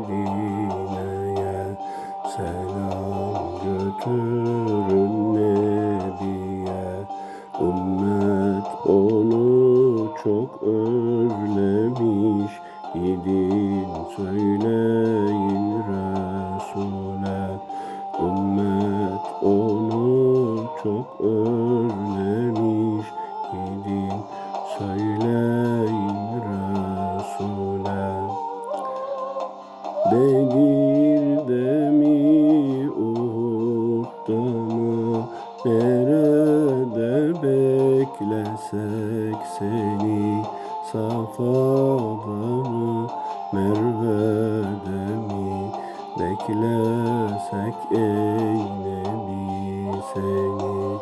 Medine'ye Selam götürün Nebiye. Ümmet onu çok özlemiş. Gidin söyleyin Resul'e. Ümmet onu çok özlemiş. Gidin söyleyin Nerede beklesek seni Safa'da mı Merve'de mi? Beklesek ey Nebi seni.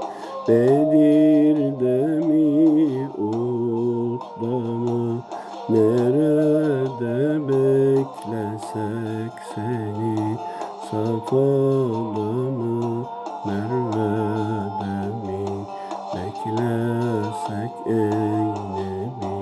Bedir'de mi Uhud'da mı? Nerede beklesek seni Safa'da mı Merve'de mi Beklesek ey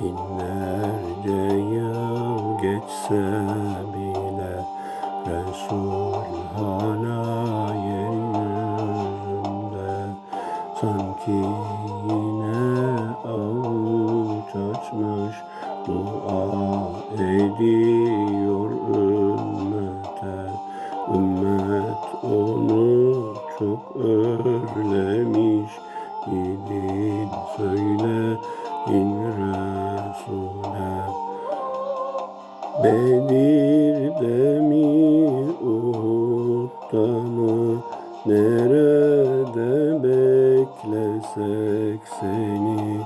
Binlerce yıl geçse bile Resul hala yeryüzünde Sanki yine avuç açmış Dua ediyor ümmete. Ümmet onu çok özlemiş Gidin söyleyin Resul'e Bedir'de mi Uhud'da Nerede beklesek seni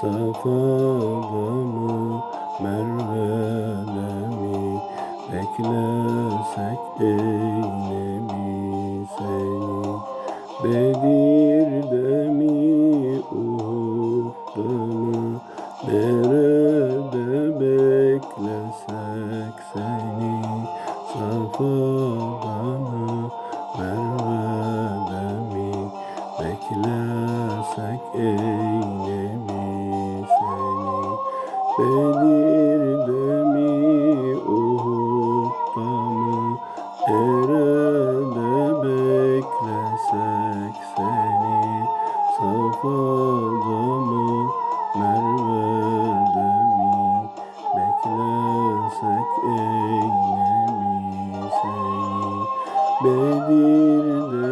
Safa'da mı Merve'de mi Beklesek ey Nebi seni. Bedir'de Safa'da mı Merve'de mi? Beklesek ey Nebi seni Bedir'de mi? Uhud'da mı? Nerede beklesek seni. Safa'da mı? Merve'de mi? Beklesek ey Nebi seni Bedir'de